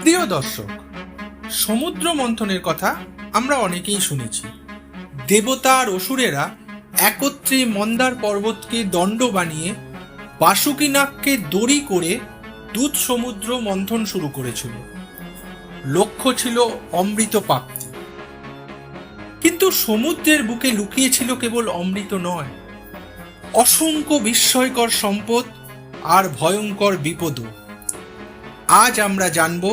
প্রিয় দর্শক, সমুদ্র মন্থনের কথা আমরা অনেকেই শুনেছি। দেবতা আর অসুরেরা একত্রে মন্দার পর্বতকে দণ্ড বানিয়ে বাসুকিনাগকে দড়ি করে দুধ সমুদ্র মন্থন শুরু করেছিল। লক্ষ্য ছিল অমৃত প্রাপ্তি কিন্তু সমুদ্রের বুকে লুকিয়েছিল কেবল অমৃত নয়, অসংখ্য বিস্ময়কর সম্পদ আর ভয়ঙ্কর বিপদও। আজ আমরা জানব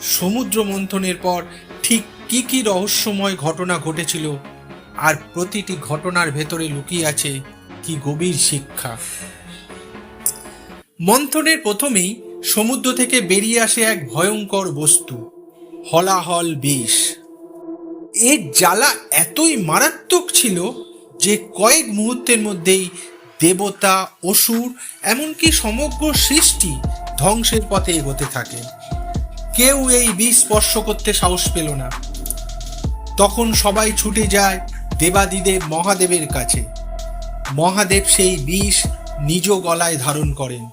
সমুদ্র মন্থনের পর ঠিক কি কি রহস্যময় ঘটনা ঘটেছিল আর প্রতিটি ঘটনার ভেতরে লুকিয়ে আছে কি গভীর শিক্ষা। মন্থনের প্রথমেই সমুদ্র থেকে বেরিয়ে আসে এক ভয়ঙ্কর বস্তু, হলাহল বিষ। এর জ্বালা এতই মারাত্মক ছিল যে কয়েক মুহূর্তের মধ্যেই দেবতা, অসুর, এমনকি সমগ্র সৃষ্টি ধ্বংসের পথে এগোতে থাকে। কেউ এই বিষ স্পর্শ করতে সাহস পেল না। তখন সবাই ছুটে যায় দেবাদিদেব মহাদেবের কাছে। মহাদেব সেই বিষ নিজ গলায় ধারণ করেন।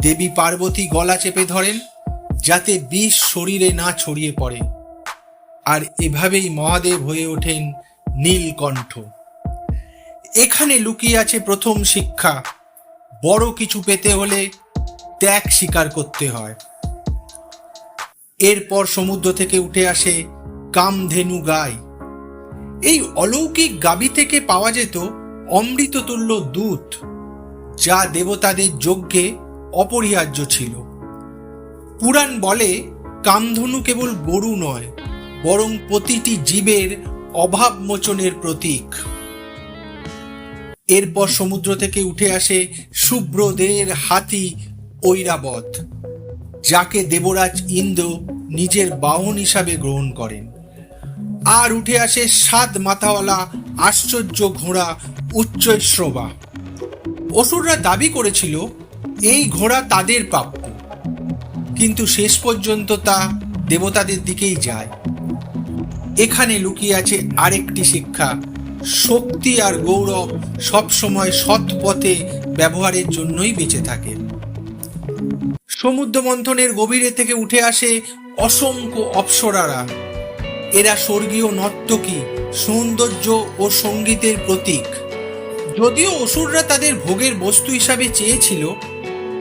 দেবী পার্বতী গলা চেপে ধরেন, যাতে বিষ শরীরে না ছড়িয়ে পড়ে। আর এভাবেই মহাদেব হয়ে ওঠেন নীলকণ্ঠ। এখানে লুকিয়ে আছে প্রথম শিক্ষা, বড় কিছু পেতে হলে ত্যাগ স্বীকার করতে হয়। এরপর সমুদ্র থেকে উঠে আসে কামধেনু গাই। এই অলৌকিক গাবি থেকে পাওয়া যেত অমৃততুল্য দূত যা দেবতাদের যজ্ঞে অপরিহার্য ছিল। পুরাণ বলে কামধনু কেবল গরু নয়, বরং প্রতিটি জীবের অভাব মোচনের প্রতীক। এরপর সমুদ্র থেকে উঠে আসে শুভ্রদের হাতি ঐরাবত। যাকে দেবরাজ ইন্দ্র নিজের বাহন হিসাবে গ্রহণ করেন। আর উঠে আসে সাত মাথাওয়ালা আশ্চর্য ঘোড়া উচ্চশ্রবা অসুররা দাবি করেছিল, এই ঘোড়া তাদের প্রাপ্য। কিন্তু শেষ পর্যন্ত তা দেবতাদের দিকেই যায়। এখানে লুকিয়ে আছে আরেকটি শিক্ষা, শক্তি আর গৌরব সবসময় সৎ পথে ব্যবহারের জন্যই বেঁচে থাকে সমুদ্র মন্থনের গভীরে থেকে উঠে আসে অসংখ্য অপ্সরারা। এরা স্বর্গীয় নর্তকী, সৌন্দর্য ও সঙ্গীতের প্রতীক। যদিও অসুররা তাদের ভোগের বস্তু হিসাবে চেয়েছিল,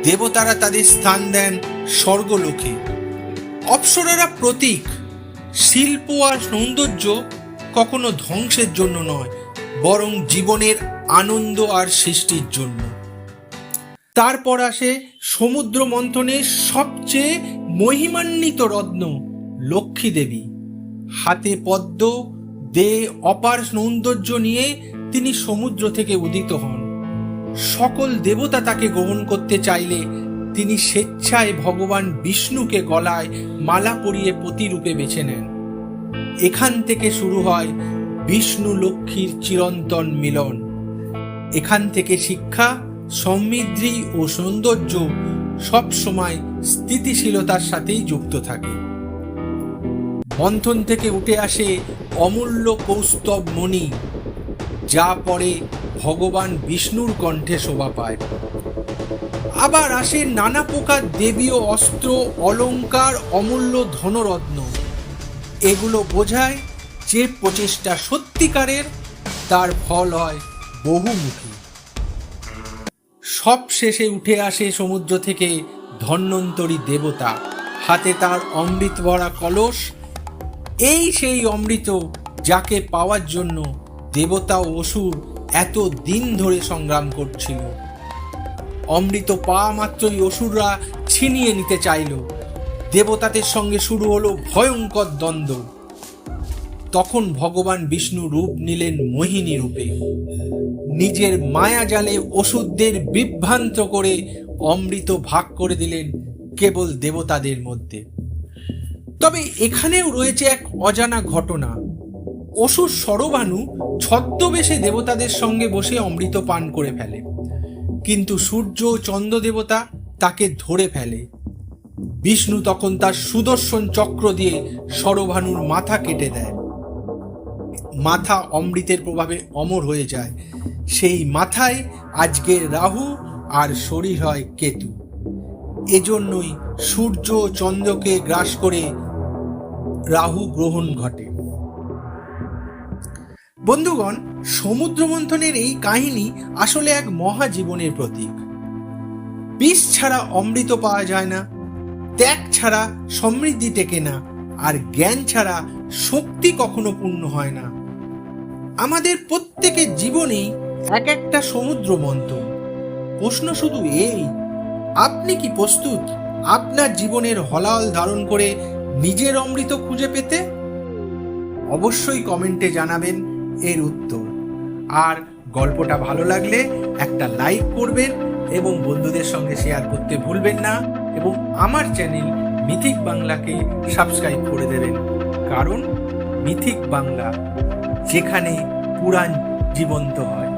দেবতারা তাদের স্থান দেন স্বর্গলোকে। অপ্সরারা প্রতীক, শিল্প আর সৌন্দর্য কখনো ধ্বংসের জন্য নয়, বরং জীবনের আনন্দ আর সৃষ্টির জন্য। তারপর আসে সমুদ্র মন্থনের সবচেয়ে মহিমান্বিত রত্ন, লক্ষ্মী দেবী। হাতে পদ্ম দে অপার সৌন্দর্য নিয়ে তিনি সমুদ্র থেকে উদিত হন। সকল দেবতা তাকে গ্রহণ করতে চাইলে তিনি স্বেচ্ছায় ভগবান বিষ্ণুকে গলায় মালা পরিয়ে প্রতিরূপে বেছে নেন। এখান থেকে শুরু হয় বিষ্ণু লক্ষ্মীর চিরন্তন মিলন। এখান থেকে শিক্ষা সমৃদ্ধি ও সৌন্দর্য সব সময় স্থিতিশীলতার সাথেই যুক্ত থাকে। মন্থন থেকে উঠে আসে অমূল্য কৌস্তব মণি, যা পরে ভগবান বিষ্ণুর কণ্ঠে শোভা পায়। আবার আসে নানা প্রকার দেবীয় অস্ত্র অলংকার অমূল্য ধনরত্ন। এগুলো বোঝায় যে প্রচেষ্টা সত্যিকারের, তার ফল হয় বহুমুখী। সব শেষে উঠে আসে সমুদ্র থেকে ধন্বন্তরী দেবতা। হাতে তার অমৃত ভরা কলস। এই সেই অমৃত যাকে পাওয়ার জন্য দেবতা ও অসুর এত দিন ধরে সংগ্রাম করছিল। অমৃত পাওয়া মাত্রই অসুররা ছিনিয়ে নিতে চাইল। দেবতাদের সঙ্গে শুরু হলো ভয়ঙ্কর দ্বন্দ্ব। তখন ভগবান বিষ্ণু রূপ নিলেন মোহিনী রূপে। নিজের মায়া জালে ওষুধদের বিভ্রান্ত করে অমৃত ভাগ করে দিলেন কেবল দেবতাদের মধ্যে। তবে এখানেও রয়েছে এক অজানা ঘটনা। অসুর সরবানু ছদ্মবেশে দেবতাদের সঙ্গে বসে অমৃত পান করে ফেলে। কিন্তু সূর্য ও চন্দ্র দেবতা তাকে ধরে ফেলে। বিষ্ণু তখন তার সুদর্শন চক্র দিয়ে সরভানুর মাথা কেটে দেয় মাথা অমৃতের প্রভাবে অমর হয়ে যায়। সেই মাথায় আজকের রাহু আর শরীর হয় কেতু। এজন্যই সূর্য চন্দ্রকে গ্রাস করে রাহু গ্রহণ ঘটে। বন্ধুগণ সমুদ্র মন্থনের এই কাহিনী আসলে এক মহাজীবনের প্রতীক। বিষ ছাড়া অমৃত পাওয়া যায় না, ত্যাগ ছাড়া সমৃদ্ধি টেকে না, আর জ্ঞান ছাড়া শক্তি কখনো পূর্ণ হয় না। আমাদের প্রত্যেকের জীবনেই এক একটা সমুদ্র মন্থন। প্রশ্ন শুধু এই, আপনি কি প্রস্তুত আপনার জীবনের হলাল ধারণ করে নিজের অমৃত খুঁজে পেতে? অবশ্যই কমেন্টে জানাবেন এর উত্তর। আর গল্পটা ভালো লাগলে একটা লাইক করবেন এবং বন্ধুদের সঙ্গে শেয়ার করতে ভুলবেন না এবং আমার চ্যানেল মিথিক বাংলাকে সাবস্ক্রাইব করে দেবেন। কারণ মিথিক বাংলা যেখানে পুরাণ জীবন্ত হয়।